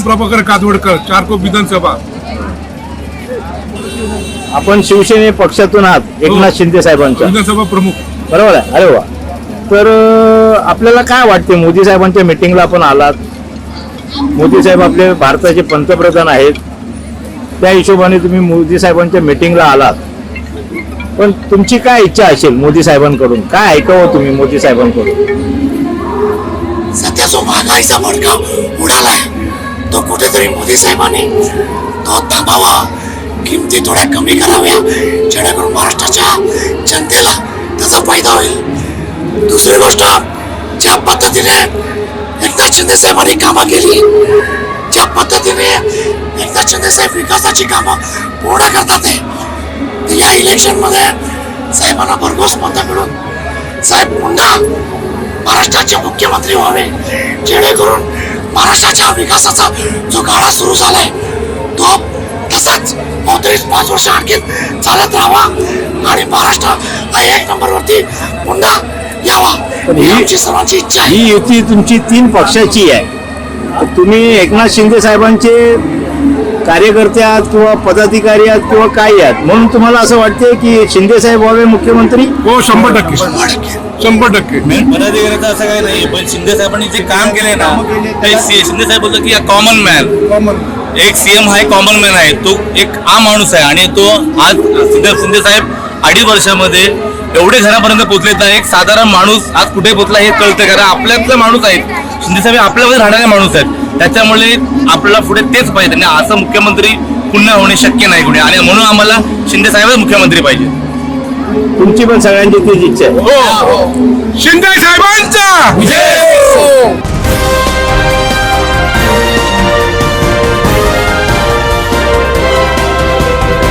सचिन प्रभाकर कातवडकर चारकोप विधानसभा. आपण शिवसेने पक्षातून आहात एकनाथ शिंदे साहेबांच्या. विधानसभा प्रमुख. बरोबर आहे? अरे वा. तर अं, आपल्याला काय वाटते मोदी साहेबांच्या मिटिंगला आपण आलात? मोदी साहेब आपले भारताचे पंतप्रधान आहेत. त्या हिशोबाने तुम्ही मोदी साहेबांच्या मिटिंगला आलात. पण तुमची काय इच्छा असेल मोदी साहेबांकडून? काय ऐकावं तुम्ही मोदी साहेबांकडून? सध्या जो महागाईचा भडका उडालाय. तो कुठेतरी मोदी साहेबांनी तो थांबावा किमती थोड्या कमी कराव्या. जेणेकरून महाराष्ट्राच्या जनतेला त्याचा फायदा होईल. दुसरी गोष्ट ज्या पद्धतीने एकनाथ शिंदे साहेबांनी कामं केली ज्या पद्धतीने एकनाथ शिंदे साहेब विकासाची कामं पूर्ण करतात आहे, या इलेक्शनमध्ये साहेबांना भरघोस मतं मिळून साहेब पुन्हा महाराष्ट्राचे मुख्यमंत्री व्हावे. जेणेकरून महाराष्ट्राच्या विकासाचा जो गाळा सुरू झालाय तो तसाच बहुतेक पाच वर्ष आणखी चालत राहावा आणि महाराष्ट्र हा एक नंबरवरती पुन्हा यावा. पण ही सर्वांची इच्छा ही युती तुमची तीन पक्षाची आहे. तुम्ही एकनाथ शिंदे साहेबांचे कार्यकर्ते आहात किंवा पदाधिकारी आहात किंवा काय आहात म्हणून तुम्हाला असं वाटते की शिंदे साहेब व्हावे मुख्यमंत्री? हो शंभर टक्के. शंभर टक्के. पदाधिकाऱ्याचं असं काही नाही पण शिंदे साहेबांनी जे काम केले ना ते शिंदे साहेब बोलतो की कॉमन मॅन एक सीएम हा कॉमन मॅन आहे. तो एक आम माणूस आहे आणि तो आज शिंदे शिंदे साहेब अडीच वर्षामध्ये एवढे घरापर्यंत पोहोचले तर एक साधारण माणूस आज कुठे पोहोचला हे कळतं कारण आपल्यातले माणूस आहेत. शिंदे साहेब आपल्यामध्ये राहणारे माणूस आहेत. त्याच्यामुळे आपल्याला पुढे तेच पाहिजे. आणि असं मुख्यमंत्री पुन्हा होणे शक्य नाही कुठे आणि म्हणून आम्हाला शिंदे साहेबच मुख्यमंत्री पाहिजे. तुमची पण सगळ्यांची तीच इच्छा आहे. हो. शिंदे साहेबांचा!